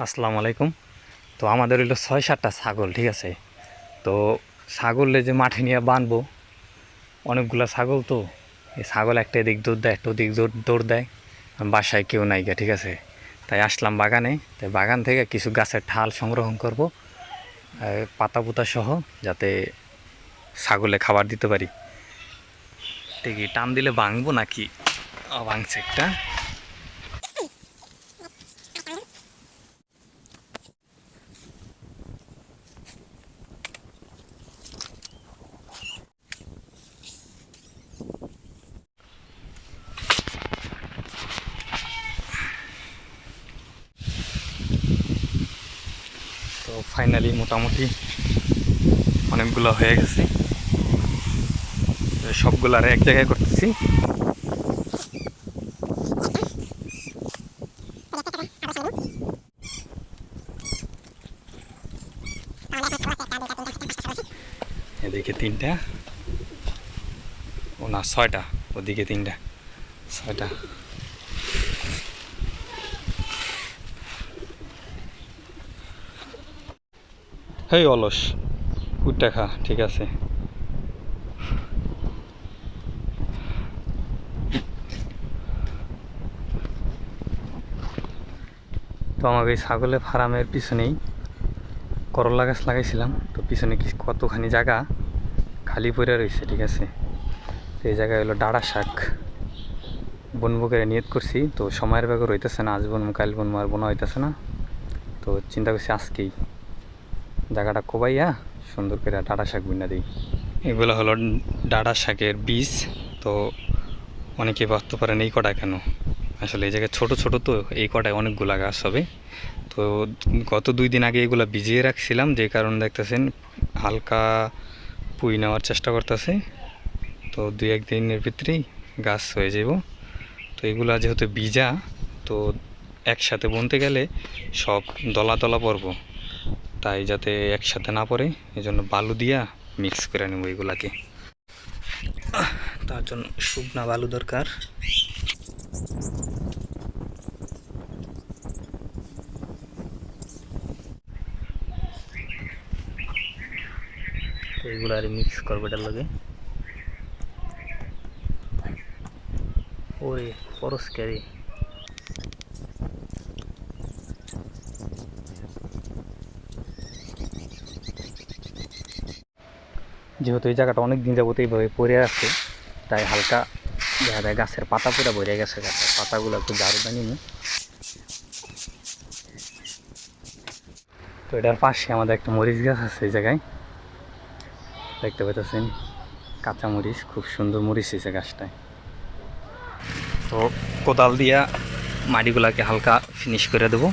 আসসালামু আলাইকুম। তো আমাদের হইল ছয় সাতটা ছাগল, ঠিক আছে? তো ছাগলে যে মাঠে নিয়ে বানবো, অনেকগুলা ছাগল তো, এই ছাগল একটা এদিক দৌড় দেয়, একটা ওদিক দৌড় দেয় বাসায় কেউ নাই গা, ঠিক আছে? তাই আসলাম বাগানে, তাই বাগান থেকে কিছু গাছের ঠাল সংগ্রহ করব পাতা পুতা সহ, যাতে ছাগলে খাবার দিতে পারি। ঠিকই, টান দিলে ভাঙবো নাকি? ভাঙছে একটা তো ফাইনালি মোটামুটি অনেকগুলো হয়ে গেছে। সবগুলো আর এক জায়গায় করতেছি। এদিকে তিনটা। ও না, ছয়টা। ওদিকে তিনটা। ছয়টা। হেই অলস কুটটা খা, ঠিক আছে। তো আমাকে এই ছাগলের ফার্মের পিছনেই করলা গাছ লাগাইছিলাম। তো পিছনে কি কতখানি জায়গা খালি পড়ে রয়েছে, ঠিক আছে। তো এই জায়গায় হলো ডাড়া শাক। বনবো করে নিয়ত করছি। তো সময়ের ব্যাপার হইতেছে না, আজ বনবো, কাল বনবো, আর বোনা হইতেছে না। তো চিন্তা করছি আজকেই জায়গাটা কোবাইয়া সুন্দর করে ডাঁটা শাক বুনা দিই। এগুলো হলো ডাঁটা শাকের বীজ, তো অনেকে ভাবতে পারেন এই কটা কেন? আসলে এই জায়গায় ছোটো ছোটো তো এই কটায় অনেকগুলা গাছ হবে। তো গত দুই দিন আগে এগুলো ভিজিয়ে রাখছিলাম, যে কারণে দেখতেছেন হালকা পুই নেওয়ার চেষ্টা করতেছে। তো দুই এক দিনের ভিতরেই গাছ হয়ে যাব। তো এগুলা যেহেতু বীজা তো একসাথে বুনতে গেলে সব দলা দলা পড়ব। তাই যাতে একসাথে না পড়ে এই জন্য বালু দিয়া মিক্স করে নেব এগুলাকে। তার জন্য শুকনা বালু দরকার। এগুলো আর মিক্স করব এটার লগে। ওরে পরস যেহেতু এই জায়গাটা অনেক দিন যাবত এইভাবে পড়ে আছে, তাই হালকা দেখা যায় গাছের পাতা পুরা ভরে গেছে, গাছের পাতাগুলো একটু ঝাড়ুটা নিমু তো এটার পাশে আমাদের একটা মরিচ গাছ আছে এই জায়গায়। দেখতে পাইতেছেন কাঁচা মরিচ, খুব সুন্দর মরিচ হয়েছে গাছটায়। তো কোদাল দিয়া মাটিগুলাকে হালকা ফিনিশ করে দেবো,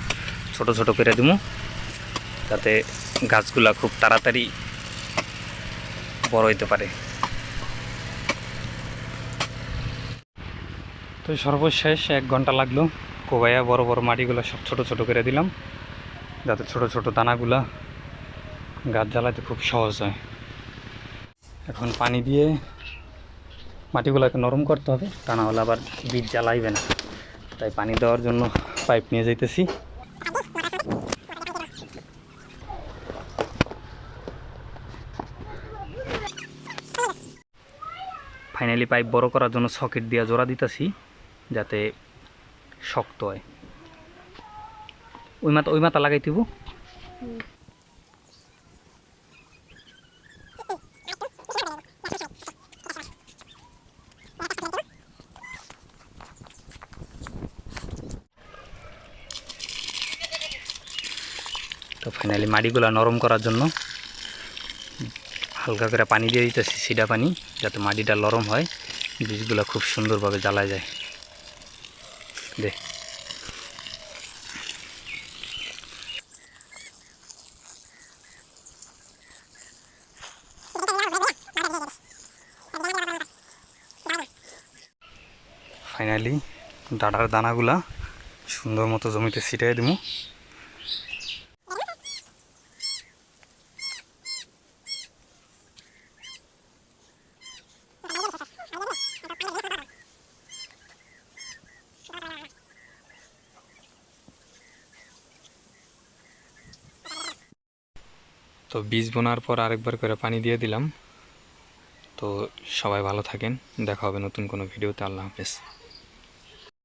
ছোট ছোট করে দেবো যাতে গাছগুলা খুব তাড়াতাড়ি বড় হইতে পারে। তো সর্বশেষ এক ঘণ্টা লাগল। কোবাইয়া বড় বড় মাটিগুলো সব ছোট ছোট করে দিলাম। যাতে ছোট ছোট দানাগুলা গাছ জ্বালাতে খুব সহজ হয়। এখন পানি দিয়ে মাটিগুলোকে নরম করতে হবে। তা না হলে আবার বীজ জ্বালাইবে না। তাই পানি দেওয়ার জন্য পাইপ নিয়ে যাইতেছি। ফাইনালি পাইপ বড় করার জন্য সকেট দিয়ে জোড়া দিতেছি, যাতে শক্ত হয়। ওই মাথা ওই মাথা লাগাই দিব। তো ফাইনালি মাটিগুলো নরম করার জন্য হালকা করে পানি দিয়ে দিতেছি সিডা পানি, যাতে মাটিটা নরম হয়। বীজগুলো খুব সুন্দরভাবে জ্বালা যায়। দে। ফাইনালি ডাটার দানাগুলা সুন্দর মতো জমিতে ছিটাই দিব তো বীজ বোনার পর আরেকবার করে পানি দিয়ে দিলাম। তো সবাই ভালো থাকেন। দেখা হবে নতুন কোনো ভিডিওতে। আল্লাহ হাফেজ।